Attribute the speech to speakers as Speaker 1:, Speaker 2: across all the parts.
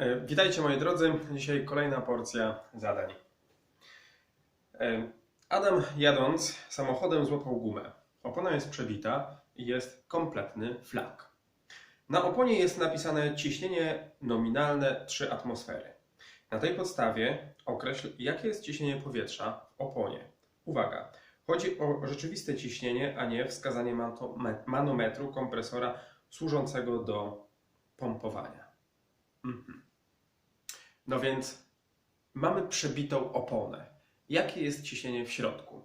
Speaker 1: E, Witajcie moi drodzy, dzisiaj kolejna porcja zadań. E, Adam jadąc samochodem złapał gumę. Opona jest przebita i jest kompletny flak. Na oponie jest napisane ciśnienie nominalne 3 atmosfery. Na tej podstawie określ jakie jest ciśnienie powietrza w oponie. Uwaga, chodzi o rzeczywiste ciśnienie, a nie wskazanie manometru kompresora służącego do pompowania. Mhm. No więc mamy przebitą oponę. Jakie jest ciśnienie w środku?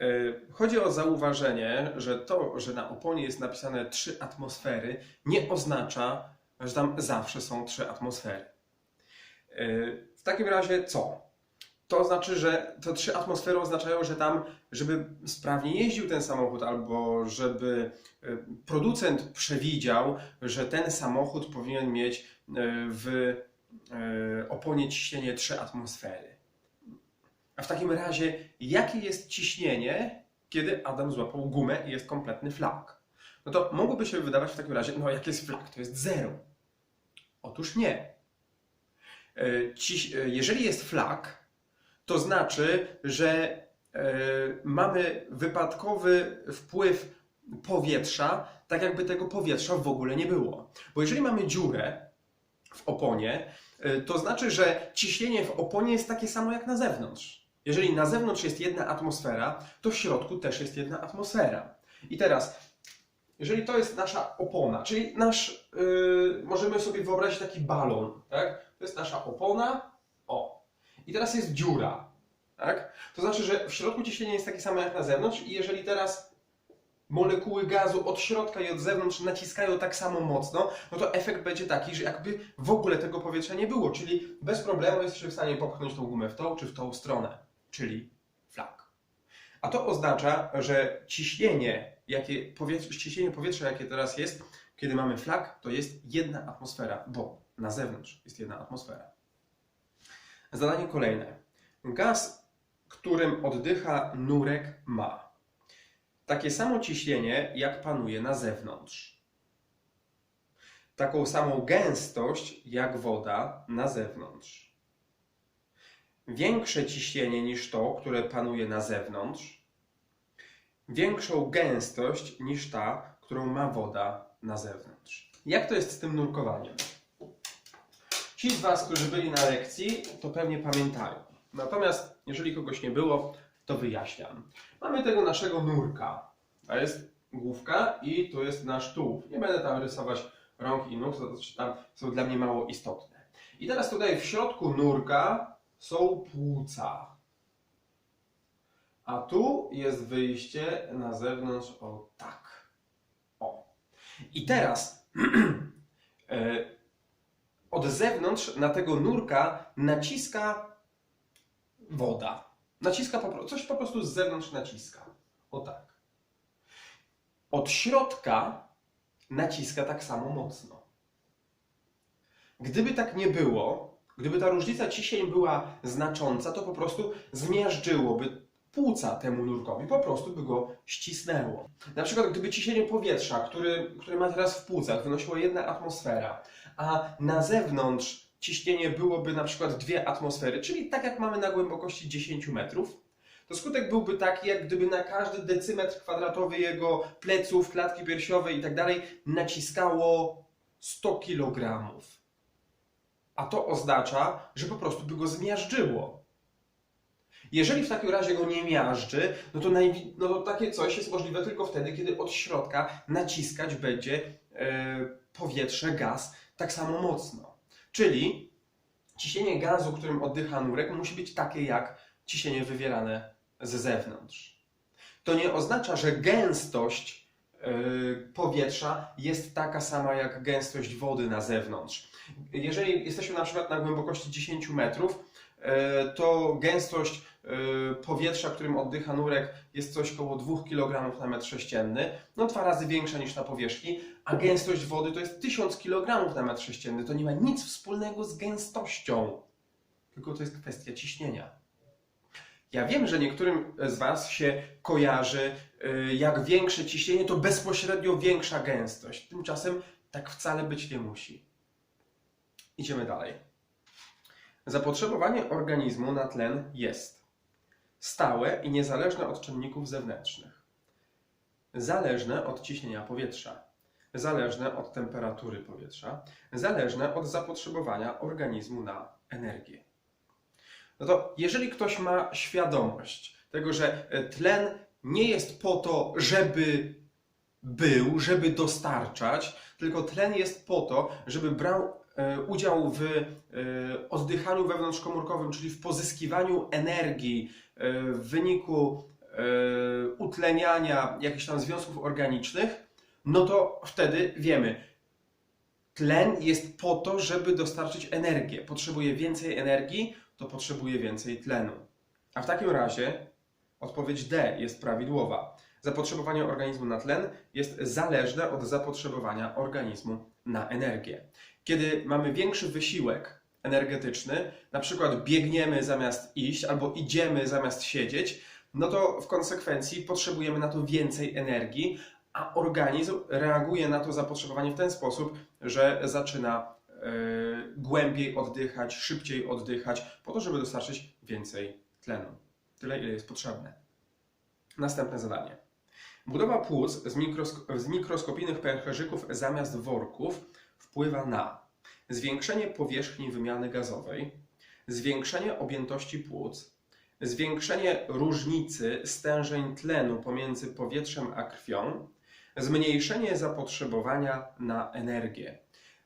Speaker 1: Yy, Chodzi o zauważenie, że to, że na oponie jest napisane 3 atmosfery, nie oznacza, że tam zawsze są 3 atmosfery. Yy, W takim razie co? To znaczy, że te trzy atmosfery oznaczają, że tam, żeby sprawnie jeździł ten samochód, albo żeby y, producent przewidział, że ten samochód powinien mieć y, w y, oponie ciśnienie 3 atmosfery. A w takim razie, jakie jest ciśnienie, kiedy Adam złapał gumę i jest kompletny flak? No to mogłoby się wydawać w takim razie, no jak jest flak, to jest zero. Otóż nie. Y, Ciś, y, jeżeli jest flak, to znaczy, że e, mamy wypadkowy wpływ powietrza, tak jakby tego powietrza w ogóle nie było. Bo jeżeli mamy dziurę w oponie, e, to znaczy, że ciśnienie w oponie jest takie samo jak na zewnątrz. Jeżeli na zewnątrz jest jedna atmosfera, to w środku też jest jedna atmosfera. I teraz, jeżeli to jest nasza opona, czyli nasz, yy, możemy sobie wyobrazić taki balon, tak? To jest nasza opona, o, i teraz jest dziura. Tak? To znaczy, że w środku ciśnienie jest takie samo jak na zewnątrz, i jeżeli teraz molekuły gazu od środka i od zewnątrz naciskają tak samo mocno, no to efekt będzie taki, że jakby w ogóle tego powietrza nie było. Czyli bez problemu jesteśmy w stanie popchnąć tą gumę w tą czy w tą stronę, czyli flak. A to oznacza, że ciśnienie, jakie powietrze, ciśnienie powietrza, jakie teraz jest, kiedy mamy flak, to jest jedna atmosfera, bo na zewnątrz jest jedna atmosfera. Zadanie kolejne. Gaz, którym oddycha nurek ma takie samo ciśnienie, jak panuje na zewnątrz. Taką samą gęstość, jak woda na zewnątrz. Większe ciśnienie niż to, które panuje na zewnątrz. Większą gęstość niż ta, którą ma woda na zewnątrz. Jak to jest z tym nurkowaniem? Ci z Was, którzy byli na lekcji, to pewnie pamiętają. Natomiast jeżeli kogoś nie było, to wyjaśniam. Mamy tego naszego nurka. To jest główka i tu jest nasz tułów. Nie będę tam rysować rąk i nóg, to znaczy tam są dla mnie mało istotne. I teraz tutaj w środku nurka są płuca. A tu jest wyjście na zewnątrz, o tak. O. I teraz e, od zewnątrz na tego nurka naciska woda. Naciska po, coś po prostu z zewnątrz naciska. O tak. Od środka naciska tak samo mocno. Gdyby tak nie było, gdyby ta różnica ciśnień była znacząca, to po prostu zmiażdżyłoby płuca temu nurkowi, po prostu by go ścisnęło. Na przykład gdyby ciśnienie powietrza, który, które ma teraz w płucach, wynosiło jedna atmosfera, a na zewnątrz ciśnienie byłoby na przykład dwie atmosfery, czyli tak jak mamy na głębokości 10 metrów, to skutek byłby taki, jak gdyby na każdy decymetr kwadratowy jego pleców, klatki piersiowej i tak naciskało 100 kg. A to oznacza, że po prostu by go zmiażdżyło. Jeżeli w takim razie go nie miażdży, no to, najwi- no to takie coś jest możliwe tylko wtedy, kiedy od środka naciskać będzie e, powietrze, gaz tak samo mocno. Czyli ciśnienie gazu, którym oddycha nurek, musi być takie jak ciśnienie wywierane z zewnątrz. To nie oznacza, że gęstość yy, powietrza jest taka sama jak gęstość wody na zewnątrz. Jeżeli jesteśmy na przykład na głębokości 10 metrów, yy, to gęstość powietrza, którym oddycha nurek jest coś koło 2 kg na metr sześcienny, no dwa razy większa niż na powierzchni, a gęstość wody to jest 1000 kg na metr sześcienny. To nie ma nic wspólnego z gęstością, tylko to jest kwestia ciśnienia. Ja wiem, że niektórym z Was się kojarzy, y, jak większe ciśnienie, to bezpośrednio większa gęstość. Tymczasem tak wcale być nie musi. Idziemy dalej. Zapotrzebowanie organizmu na tlen jest stałe i niezależne od czynników zewnętrznych, zależne od ciśnienia powietrza, zależne od temperatury powietrza, zależne od zapotrzebowania organizmu na energię. No to jeżeli ktoś ma świadomość tego, że e, tlen nie jest po to, żeby był, żeby dostarczać, tylko tlen jest po to, żeby brał udział w e, oddychaniu wewnątrzkomórkowym, czyli w pozyskiwaniu energii e, w wyniku e, utleniania jakichś tam związków organicznych, no to wtedy wiemy, tlen jest po to, żeby dostarczyć energię. Potrzebuje więcej energii, to potrzebuje więcej tlenu. A w takim razie odpowiedź D jest prawidłowa. Zapotrzebowanie organizmu na tlen jest zależne od zapotrzebowania organizmu na energię. Kiedy mamy większy wysiłek energetyczny, na przykład biegniemy zamiast iść albo idziemy zamiast siedzieć, no to w konsekwencji potrzebujemy na to więcej energii, a organizm reaguje na to zapotrzebowanie w ten sposób, że zaczyna e, głębiej oddychać, szybciej oddychać, po to, żeby dostarczyć więcej tlenu. Tyle, ile jest potrzebne. Następne zadanie. Budowa płuc z, z mikroskopijnych pęcherzyków zamiast worków wpływa na zwiększenie powierzchni wymiany gazowej, zwiększenie objętości płuc, zwiększenie różnicy stężeń tlenu pomiędzy powietrzem a krwią, zmniejszenie zapotrzebowania na energię.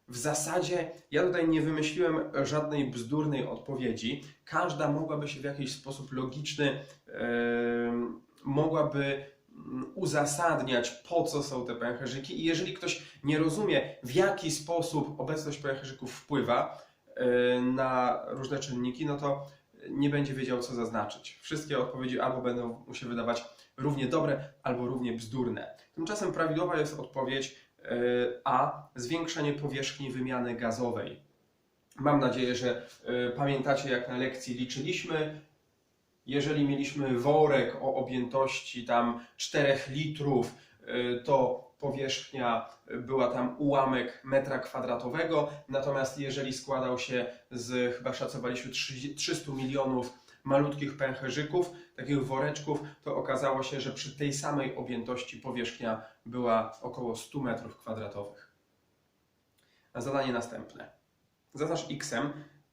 Speaker 1: W zasadzie ja tutaj nie wymyśliłem żadnej bzdurnej odpowiedzi. Każda mogłaby się w jakiś sposób logiczny, em, mogłaby uzasadniać, po co są te pęcherzyki. I jeżeli ktoś nie rozumie, w jaki sposób obecność pęcherzyków wpływa e, na różne czynniki, no to nie będzie wiedział, co zaznaczyć. Wszystkie odpowiedzi albo będą mu się wydawać równie dobre, albo równie bzdurne. Tymczasem prawidłowa jest odpowiedź e, A. Zwiększenie powierzchni wymiany gazowej. Mam nadzieję, że e, pamiętacie, jak na lekcji liczyliśmy. Jeżeli mieliśmy worek o objętości tam 4 litrów, e, to powierzchnia była tam ułamek metra kwadratowego, natomiast jeżeli składał się z, chyba szacowaliśmy 30 300 milionów malutkich pęcherzyków, takich woreczków, to okazało się, że przy tej samej objętości powierzchnia była około 100 metrów kwadratowych. Zadanie następne. Zaznacz x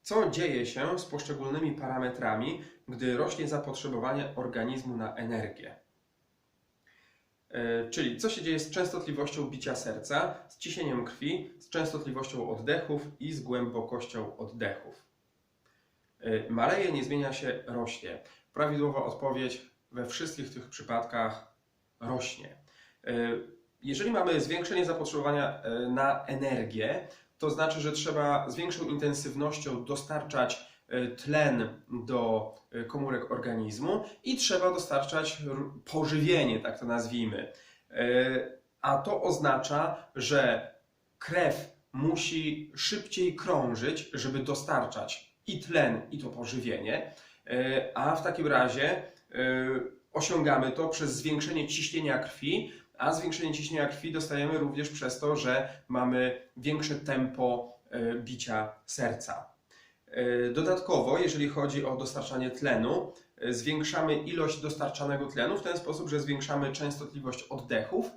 Speaker 1: co dzieje się z poszczególnymi parametrami, gdy rośnie zapotrzebowanie organizmu na energię. E, Czyli co się dzieje z częstotliwością bicia serca, z ciśnieniem krwi, z częstotliwością oddechów i z głębokością oddechów. E, Maleje, nie zmienia się, rośnie. Prawidłowa odpowiedź we wszystkich tych przypadkach rośnie. E, Jeżeli mamy zwiększenie zapotrzebowania na energię, to znaczy, że trzeba z większą intensywnością dostarczać e, tlen do e, komórek organizmu i trzeba dostarczać pożywienie, tak to nazwijmy. E, A to oznacza, że krew musi szybciej krążyć, żeby dostarczać i tlen, i to pożywienie, a w takim razie osiągamy to przez zwiększenie ciśnienia krwi, a zwiększenie ciśnienia krwi dostajemy również przez to, że mamy większe tempo e, bicia serca. E, Dodatkowo, jeżeli chodzi o dostarczanie tlenu, e, zwiększamy ilość dostarczanego tlenu w ten sposób, że zwiększamy częstotliwość oddechów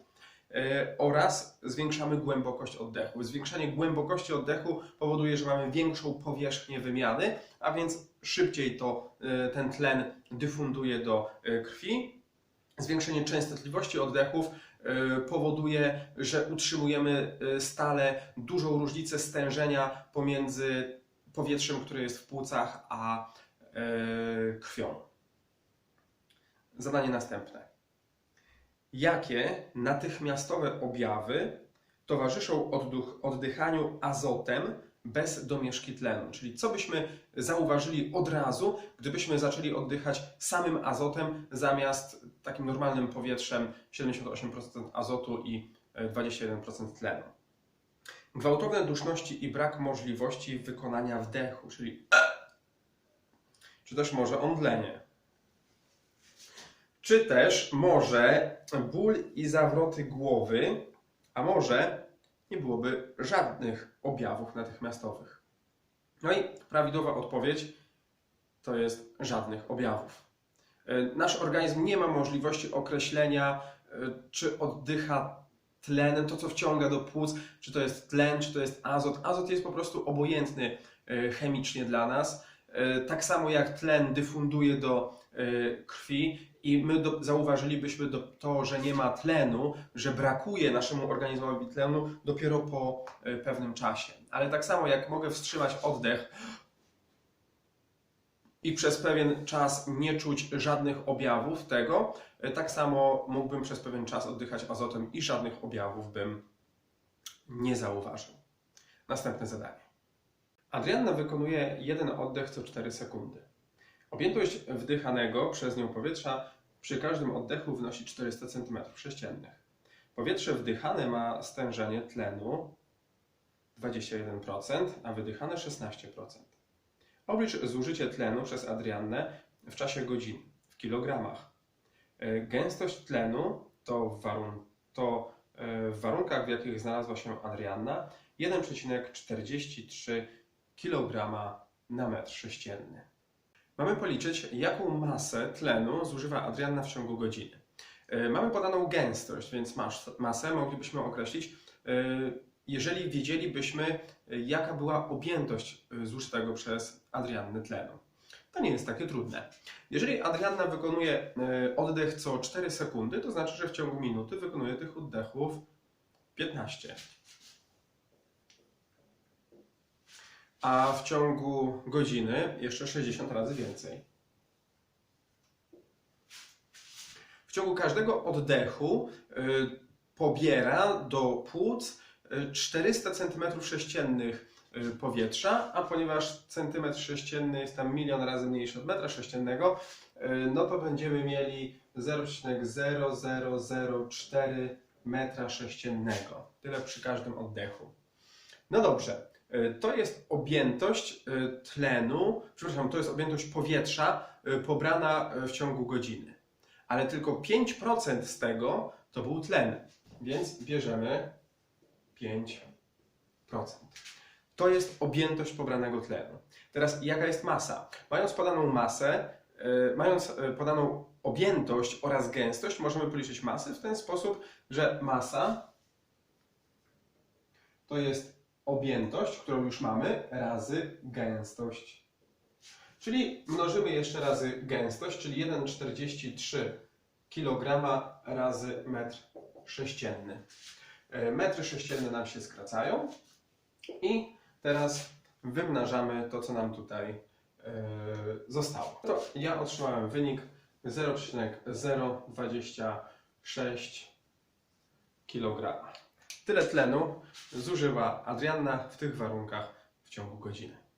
Speaker 1: oraz zwiększamy głębokość oddechu. Zwiększenie głębokości oddechu powoduje, że mamy większą powierzchnię wymiany, a więc szybciej to, ten tlen dyfunduje do krwi. Zwiększenie częstotliwości oddechów e, powoduje, że utrzymujemy e, stale dużą różnicę stężenia pomiędzy powietrzem, które jest w płucach, a e, krwią. Zadanie następne. Jakie natychmiastowe objawy towarzyszą oddychaniu azotem bez domieszki tlenu? Czyli co byśmy zauważyli od razu, gdybyśmy zaczęli oddychać samym azotem zamiast takim normalnym powietrzem 78% azotu i e, 21% tlenu? Gwałtowne duszności i brak możliwości wykonania wdechu, czyli czy też może omdlenie. Czy też może ból i zawroty głowy, a może nie byłoby żadnych objawów natychmiastowych. No i prawidłowa odpowiedź to jest żadnych objawów. E, Nasz organizm nie ma możliwości określenia, e, czy oddycha tlenem, to co wciąga do płuc, czy to jest tlen, czy to jest azot. Azot jest po prostu obojętny e, chemicznie dla nas. Tak samo jak tlen dyfunduje do krwi i my do, zauważylibyśmy do, to, że nie ma tlenu, że brakuje naszemu organizmowi tlenu dopiero po e, pewnym czasie. Ale tak samo jak mogę wstrzymać oddech i przez pewien czas nie czuć żadnych objawów tego, e, tak samo mógłbym przez pewien czas oddychać azotem i żadnych objawów bym nie zauważył. Następne zadanie. Adrianna wykonuje jeden oddech co 4 sekundy. Objętość wdychanego przez nią powietrza przy każdym oddechu wynosi 400 cm3. Powietrze wdychane ma stężenie tlenu 21%, a wydychane 16%. Oblicz zużycie tlenu przez Adriannę w czasie godziny w kilogramach. E, Gęstość tlenu to w, warun- to e, w warunkach, w jakich znalazła się Adrianna, 1,43 kg na metr sześcienny. Mamy policzyć, jaką masę tlenu zużywa Adrianna w ciągu godziny. E, Mamy podaną gęstość, więc mas- masę moglibyśmy określić, e, jeżeli wiedzielibyśmy, e, jaka była objętość zużytego przez Adriannę tlenu. To nie jest takie trudne. Jeżeli Adrianna wykonuje oddech co 4 sekundy, to znaczy, że w ciągu minuty wykonuje tych oddechów 15. A w ciągu godziny jeszcze 60 razy więcej. W ciągu każdego oddechu y, pobiera do płuc y, 400 cm3 y, powietrza, a ponieważ centymetr sześcienny jest tam milion razy mniejszy od metra sześciennego, no to będziemy mieli 0,0004 metra sześciennego. Tyle przy każdym oddechu. No dobrze, to jest objętość y, tlenu, przepraszam, to jest objętość powietrza y, pobrana w ciągu godziny. Ale tylko 5% z tego to był tlen, więc bierzemy 5%. To jest objętość pobranego tlenu. Teraz jaka jest masa? Mając podaną masę, mając podaną objętość oraz gęstość, możemy policzyć masy w ten sposób, że masa to jest objętość, którą już mamy, razy gęstość. Czyli mnożymy jeszcze razy gęstość, czyli 1,43 kg razy metr sześcienny. E, Metry sześcienne nam się skracają i teraz wymnażamy to, co nam tutaj e, zostało. To ja otrzymałem wynik 0,026 kg. Tyle tlenu zużywa Adrianna w tych warunkach w ciągu godziny.